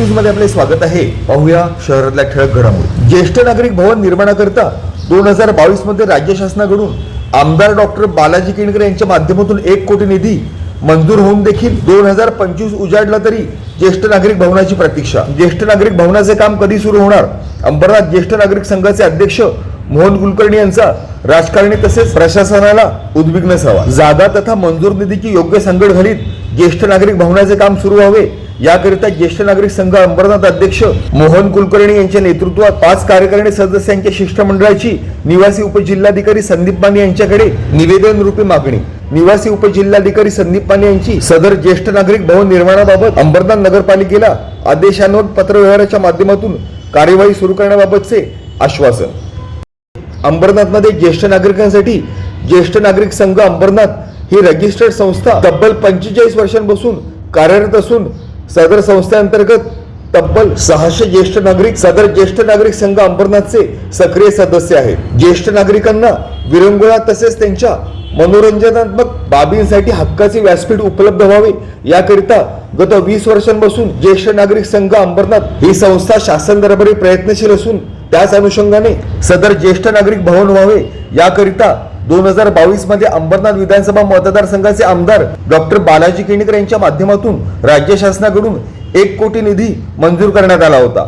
न्यूजमध्ये आपले स्वागत आहे. पाहूया शहरातल्या ठळक घडामोडी. ज्येष्ठ नागरिक भवन निर्माणाकरता दोन हजार बावीसमध्ये राज्य शासनाकडून आमदार डॉक्टर बालाजी केणकर यांच्या माध्यमातून एक कोटी निधी मंजूर होऊन देखील दोन हजार पंचवीस उजाडला तरी ज्येष्ठ नागरिक भवनाची प्रतीक्षा. ज्येष्ठ नागरिक भवनाचे काम कधी सुरू होणार? अंबरनाथ ज्येष्ठ नागरिक संघाचे अध्यक्ष मोहन कुलकर्णी यांचा राजकारणी तसेच प्रशासनाला उद्विग्न असावा जागा तथा मंजूर निधीची योग्य संगड घालीत ज्येष्ठ नागरिक भवनाचे काम सुरू व्हावे याकरिता ज्येष्ठ नागरिक संघ अंबरनाथ अध्यक्ष मोहन कुलकर्णी यांच्या नेतृत्वात पाच कार्यकारिणी सदस्यांच्या शिष्टमंडळाची निवासी उपजिल्हाधिकारी संदीप माने यांच्याकडे निवेदन रूपी मागणी. निवासी उपजिल्हाधिकारी संदीप माने यांची सदर ज्येष्ठ नागरिक भवन निर्माणाबाबत अंबरनाथ नगरपालिकेला आदेशांवर पत्रव्यवहाराच्या माध्यमातून कार्यवाही सुरू करण्याबाबतचे आश्वासन. अंबरनाथमध्ये ज्येष्ठ नागरिकांसाठी ज्येष्ठ नागरिक संघ अंबरनाथ ही रजिस्टर्ड संस्था तब्बल पंचेचाळीस वर्षांपासून कार्यरत असून सदर संस्थेअंतर्गत तब्बल सहाशे ज्येष्ठ नागरिक सदर ज्येष्ठ नागरिक संघ अंबरनाथचे सक्रिय सदस्य आहेत. ज्येष्ठ नागरिकांना विरंगुळा तसेच त्यांच्या मनोरंजनात्मक बाबींसाठी हक्काचे व्यासपीठ उपलब्ध व्हावे याकरिता गत वीस वर्षांपासून ज्येष्ठ नागरिक संघ अंबरनाथ ही संस्था शासन दरबारी प्रयत्नशील असून त्याच अनुषंगाने सदर ज्येष्ठ नागरिक भवन व्हावे याकरिता दोन हजार बावीसमध्ये अंबरनाथ विधानसभा मतदारसंघाचे आमदार डॉक्टर बालाजी केणेकर यांच्या माध्यमातून राज्य शासनाकडून एक कोटी निधी मंजूर करण्यात आला होता.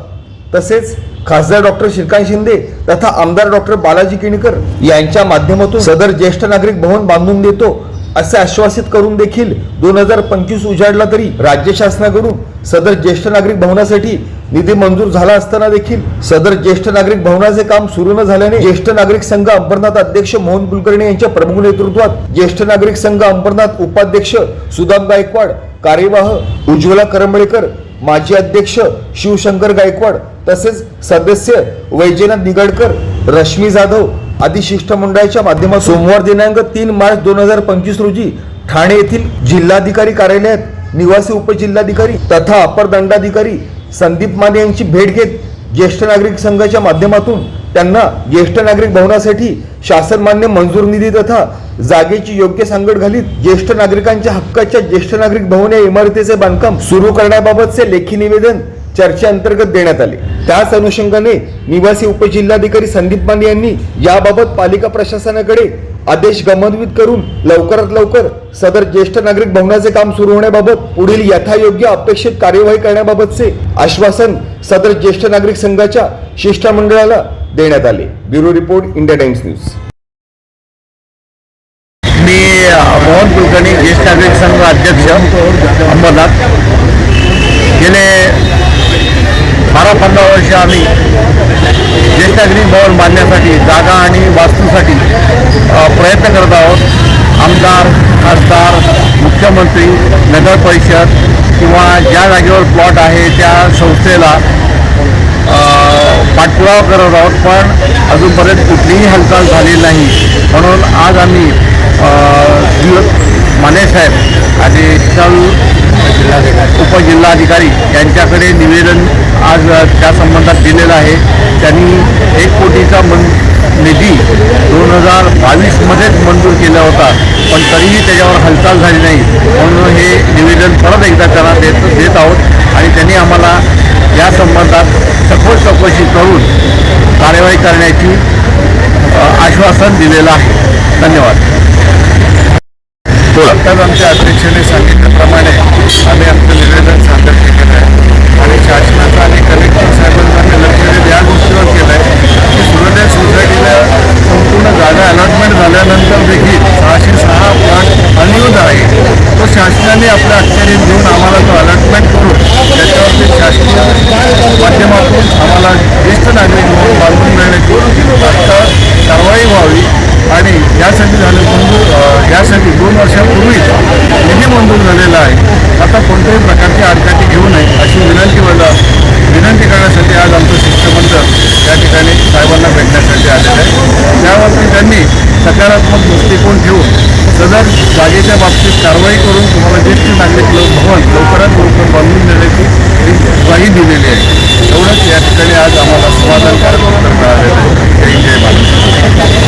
तसेच खासदार डॉक्टर श्रीकांत शिंदे तथा आमदार डॉक्टर बालाजी केणेकर यांच्या माध्यमातून सदर ज्येष्ठ नागरिक भवन बांधून देतो असे आश्वासित करून देखील दोन हजार पंचवीस उजाडला तरी राज्य शासनाकडून सदर ज्येष्ठ नागरिक भवनासाठी निधी मंजूर झाला असताना देखील सदर ज्येष्ठ नागरिक भवनाचे काम सुरू न झाल्याने ज्येष्ठ नागरिक संघ अंबरनाथ अध्यक्ष मोहन कुलकर्णी यांच्या प्रमुख नेतृत्वात ज्येष्ठ नागरिक संघ अंबरनाथ उपाध्यक्ष सुदाम गायकवाड कार्यवाह उज्ज्वला करंबळेकर माजी अध्यक्ष शिवशंकर गायकवाड तसेच सदस्य वैजनाथ निगडकर रश्मी जाधव आदी शिष्टमंडळाच्या माध्यमातून सोमवार दिनांक तीन मार्च दोन हजार पंचवीस रोजी ठाणे येथील जिल्हाधिकारी कार्यालयात निवासी उपजिल्हाधिकारी तथा अपर दंडाधिकारी संदीप माने यांची भेट घेत ज्येष्ठ नागरिक संघाच्या माध्यमातून त्यांना ज्येष्ठ नागरिक भवनासाठी शासन मान्य मंजूर निधी तथा जागेची योग्य सांगड घालीत ज्येष्ठ नागरिकांच्या हक्काच्या ज्येष्ठ नागरिक भवन या इमारतीचे बांधकाम सुरू करण्याबाबतचे लेखी निवेदन चर्चेअंतर्गत देण्यात आले. त्याच अनुषंगाने निवासी उपजिल्हाधिकारी संदीप माने यांनी याबाबत पालिका प्रशासनाकडे आदेश गमनवित करून लवकरात लवकर सदर ज्येष्ठ नागरिक भवनाचे काम सुरू होण्याबाबत पुढील यथायोग्य अपेक्षित कार्यवाही करण्याबाबतचे आश्वासन सदर ज्येष्ठ नागरिक संघाच्या शिष्टमंडळाला देण्यात आले. Bureau report India Times news. मी मोहन कुलकर्णी ज्येष्ठ नागरिक संघ अध्यक्ष अंबरनाथ. गेले बारा पंधरा वर्ष आम्ही ज्येष्ठ नागरिक भवन बांधण्यासाठी जागा आणि वास्तूसाठी प्रयत्न करत आहोत. आमदार खासदार मुख्यमंत्री नगर परिषद किंवा ज्या जागेवर प्लॉट आहे त्या संस्थेला पाठपुरावा करत आहोत. पण अजूनपर्यंत कुठलीही हालचाल झालेली नाही. म्हणून आज आम्ही माने साहेब आणि उपजिल्हाधिकारी. यांच्याकडे निवेदन आज त्या संबंधात दिलेलं आहे. त्यांनी एक कोटीचा मन निधी दोन हजार बावीसमध्येच मंजूर केला होता. पण तरीही त्याच्यावर हालचाल झाली नाही. म्हणून हे निवेदन परत एकदा त्यांना देत देत आहोत. आणि त्यांनी आम्हाला या संबंधात सखोल चौकशी करून कार्यवाही करण्याची आश्वासन दिलेलं आहे. धन्यवाद. आत्ताच आमच्या अध्यक्षांनी सांगितल्याप्रमाणे झाल्यानंतर देखील सहाशे सहा प्लॉट अनियुद्ध आहे. तो शासनाने आपल्या अखत्यारीत घेऊन आम्हाला तो अलॉटमेंट करून त्याच्यावरती शासकीय माध्यमातून आम्हाला ज्येष्ठ नागरिक म्हणून बांधून मिळण्याची तात्काळ कारवाई व्हावी आणि यासाठी झालं मंजूर यासाठी दोन वर्षापूर्वी निधी मंजूर झालेला आहे. आता कोणत्याही प्रकारची आडकाठी घेऊ नये अशी विनंती मला विनंती करण्यासाठी आज आमचं शिष्टमंडळ या ठिकाणी साहेबांना भेटण्यासाठी आलेलं आहे. त्यावरती त्यांनी सकारात्मक दृष्टिकोन ठेवून सदर जागेच्या बाबतीत कारवाई करून तुम्हाला ज्येष्ठ नागरिक भवन लवकरात लवकर बांधून देण्याची ग्वाही दिलेली आहे. एवढंच. या ठिकाणी आज आम्हाला समाधानकारक उत्तर मिळालेलं आहे. जय जय महाराष्ट्र